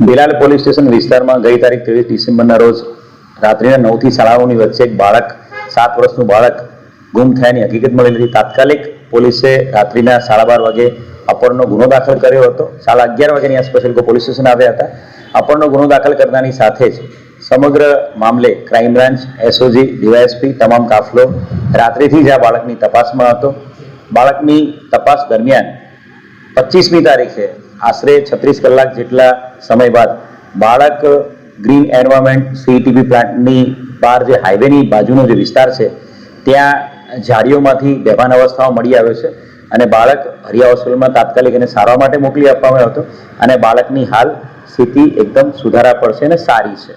Bilal police station વિસ્તારમાં ગઈ તારીખ ત્રેવીસ ડિસેમ્બરના રોજ રાત્રિના નવથી સાડા વચ્ચે એક બાળક, સાત વર્ષનું બાળક ગુમ થયાની હકીકત મળી હતી તાત્કાલિક પોલીસે રાત્રિના સાડા બાર વાગે અપરનો ગુનો દાખલ કર્યો હતો. સાડા અગિયાર વાગ્યાની આસપાસ લોકો પોલીસ સ્ટેશન આવ્યા હતા. અપરનો ગુનો દાખલ કરતાની સાથે જ સમગ્ર મામલે ક્રાઇમ બ્રાન્ચ, એસઓજી, ડીવાયએસપી તમામ કાફલો રાત્રિથી જ આ બાળકની તપાસમાં હતો. બાળકની તપાસ દરમિયાન પચીસમી તારીખે આશરે છત્રીસ કલાક જેટલા સમય બાદ બાળક ગ્રીન એન્વાયરમેન્ટ સીટીપી પ્લાન્ટની બહાર જે હાઈવેની બાજુનો જે વિસ્તાર છે, ત્યાં ઝાડીઓમાંથી બેભાન અવસ્થામાં મળી આવ્યો છે અને બાળક હરિયા હોસ્પિટલમાં તાત્કાલિક એને સારવાર માટે મોકલી આપવામાં આવ્યો હતો અને બાળકની હાલ સ્થિતિ એકદમ સુધારા પડશે અને સારી છે.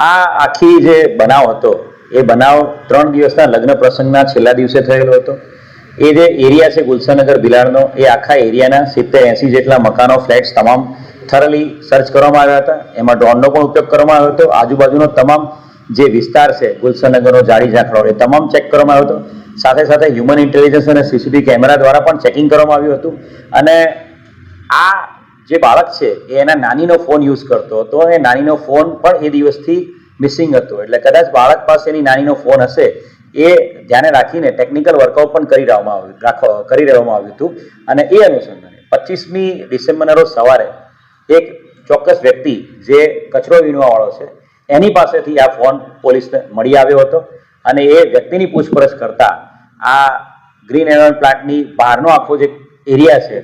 આ આખી જે બનાવ હતો, એ બનાવ ત્રણ દિવસના લગ્ન પ્રસંગના છેલ્લા દિવસે થયેલો હતો. એ જે એરિયા છે ગુલશનગર ભિલાડનો એ આખા એરિયાના સિત્તેર એંસી જેટલા મકાનો, ફ્લેટ્સ તમામ થરલી સર્ચ કરવામાં આવ્યા હતા. એમાં ડ્રોનનો પણ ઉપયોગ કરવામાં આવ્યો હતો. આજુબાજુનો તમામ જે વિસ્તાર છે, ગુલશનગરનો જાડી ઝાંખરાઓ એ તમામ ચેક કરવામાં આવ્યો હતો. સાથે સાથે હ્યુમન ઇન્ટેલિજન્સ અને સીસીટીવી કેમેરા દ્વારા પણ ચેકિંગ કરવામાં આવ્યું હતું. અને આ જે બાળક છે, એ એના નાનીનો ફોન યુઝ કરતો હતો એ નાનીનો ફોન પણ એ દિવસથી મિસિંગ હતો. એટલે કદાચ બાળક પાસે એની નાનીનો ફોન હશે એ ધ્યાને રાખીને ટેકનિકલ વર્કઆઉટ પણ કરી રહેવામાં આવ્યું, રાખો, કરી રહેવામાં આવ્યું હતું. અને એ અનુસંધાને પચીસમી ડિસેમ્બરના રોજ સવારે એક ચોક્કસ વ્યક્તિ જે કચરો વીણવાવાળો છે, એની પાસેથી આ ફોન પોલીસને મળી આવ્યો હતો. અને એ વ્યક્તિની પૂછપરછ કરતા આ ગ્રીન એનર્જી પ્લાન્ટની બહારનો આખો જે એરિયા છે,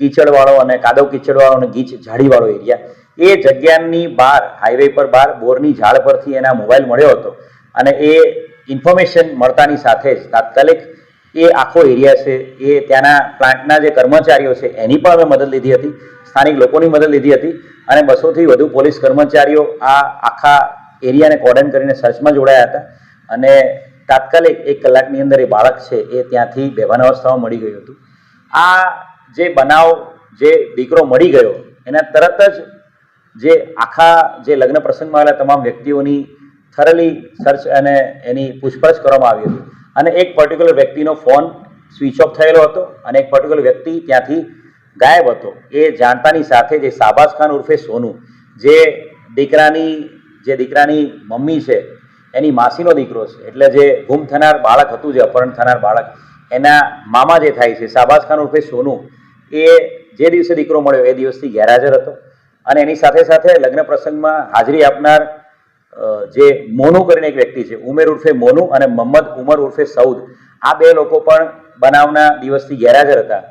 કીચડવાળો અને કાદવ કીચડવાળો અને ગીચ ઝાડીવાળો એરિયા, એ જગ્યાની બહાર હાઈવે પર બહાર, બોરની ઝાડ પરથી એના મોબાઈલ મળ્યો હતો. અને એ ઇન્ફોર્મેશન મળતાની સાથે જ તાત્કાલિક એ આખો એરિયા છે, એ ત્યાંના પ્લાન્ટના જે કર્મચારીઓ છે, એની પણ અમે મદદ લીધી હતી, સ્થાનિક લોકોની મદદ લીધી હતી અને બસોથી વધુ પોલીસ કર્મચારીઓ આ આખા એરિયાને કોર્ડન કરીને સર્ચમાં જોડાયા હતા અને તાત્કાલિક એક કલાકની અંદર એ બાળક છે, એ ત્યાંથી બેભાન અવસ્થામાં મળી ગયું હતું. આ જે બનાવ, જે દીકરો મળી ગયો, એના તરત જ જે આખા જે લગ્ન પ્રસંગમાં આવેલા તમામ વ્યક્તિઓની થરલી સર્ચ અને એની પૂછપરછ કરવામાં આવી હતી. અને એક પર્ટિક્યુલર વ્યક્તિનો ફોન સ્વિચ ઓફ થયેલો હતો અને એક પર્ટિક્યુલર વ્યક્તિ ત્યાંથી ગાયબ હતો. એ જાણતાની સાથે જે શાબાઝ ખાન ઉર્ફે સોનુ, જે દીકરાની જે દીકરાની મમ્મી છે, એની માસીનો દીકરો છે, એટલે જે ગુમ થનાર બાળક હતું, જે અપહરણ થનાર બાળક, એના મામા જે થાય છે શાબાઝ ખાન ઉર્ફે સોનુ, એ જે દિવસે દીકરો મળ્યો, એ દિવસથી ગેરહાજર હતો. અને એની સાથે સાથે લગ્ન પ્રસંગમાં હાજરી આપનાર જે મોનુ કરીને એક વ્યક્તિ છે, ઉમેર ઉર્ફે મોનુ અને મોહમ્મદ ઉમર ઉર્ફે સૌદ આ બે લોકો પણ બનાવના દિવસથી ગેરહાજર હતા.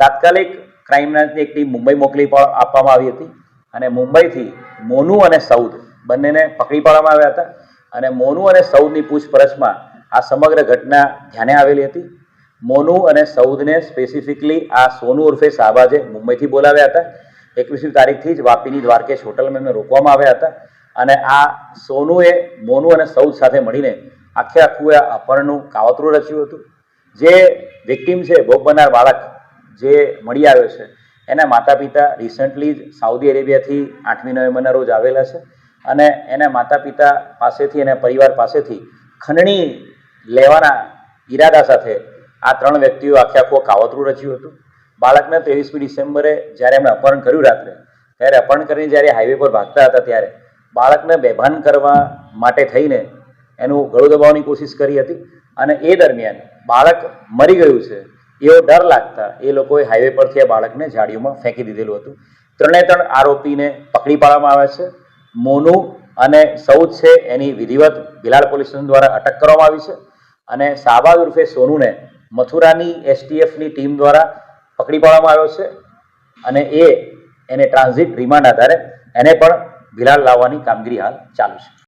તાત્કાલિક ક્રાઇમ બ્રાન્ચની એક ટીમ મુંબઈ મોકલી પણ આપવામાં આવી હતી અને મુંબઈથી મોનુ અને સૌદ બંનેને પકડી પાડવામાં આવ્યા હતા અને મોનુ અને સૌદની પૂછપરછમાં આ સમગ્ર ઘટના ધ્યાને આવેલી હતી. મોનુ અને સૌદને સ્પેસિફિકલી આ સોનુ ઉર્ફે શાહબાજે મુંબઈથી બોલાવ્યા હતા. એકવીસમી તારીખથી જ વાપીની દ્વારકેશ હોટલમાં એમને રોકવામાં આવ્યા હતા. અને આ સોનુએ મોનુ અને સૌદ સાથે મળીને આખે આખું એ અપહરણનું કાવતરું રચ્યું હતું. જે વિક્ટીમ છે, ભોગ બનનાર બાળક જે મળી આવ્યો છે, એના માતા પિતા રિસન્ટલી જ સાઉદી અરેબિયાથી આઠમી નવેમ્બરના રોજ આવેલા છે અને એના માતા પિતા પાસેથી એના પરિવાર પાસેથી ખંડણી લેવાના ઈરાદા સાથે આ ત્રણ વ્યક્તિઓ આખે આખું કાવતરું રચ્યું હતું. બાળકને ત્રેવીસમી ડિસેમ્બરે જ્યારે એમણે અપહરણ કર્યું રાત્રે, ત્યારે અપહરણ કરીને જ્યારે હાઈવે પર ભાગતા હતા ત્યારે બાળકને બેભાન કરવા માટે થઈને એનું ગળું દબાવવાની કોશિશ કરી હતી અને એ દરમિયાન બાળક મરી ગયું છે, એવો ડર લાગતા એ લોકોએ હાઈવે પરથી આ બાળકને ઝાડીઓમાં ફેંકી દીધેલું હતું. ત્રણે ત્રણ આરોપીને પકડી પાડવામાં આવ્યા છે. મોનુ અને સૌદ છે એની વિધિવત ભિલાડ પોલીસ સ્ટેશન દ્વારા અટક કરવામાં આવી છે અને સાબા ઉર્ફે સોનુને મથુરાની એસટીએફની ટીમ દ્વારા પકડી પાડવામાં આવ્યો છે અને એ એને ટ્રાન્ઝિટ રિમાન્ડ આધારે એને પણ ભિલાડ લાવવાની કામગીરી હાલ ચાલુ છે.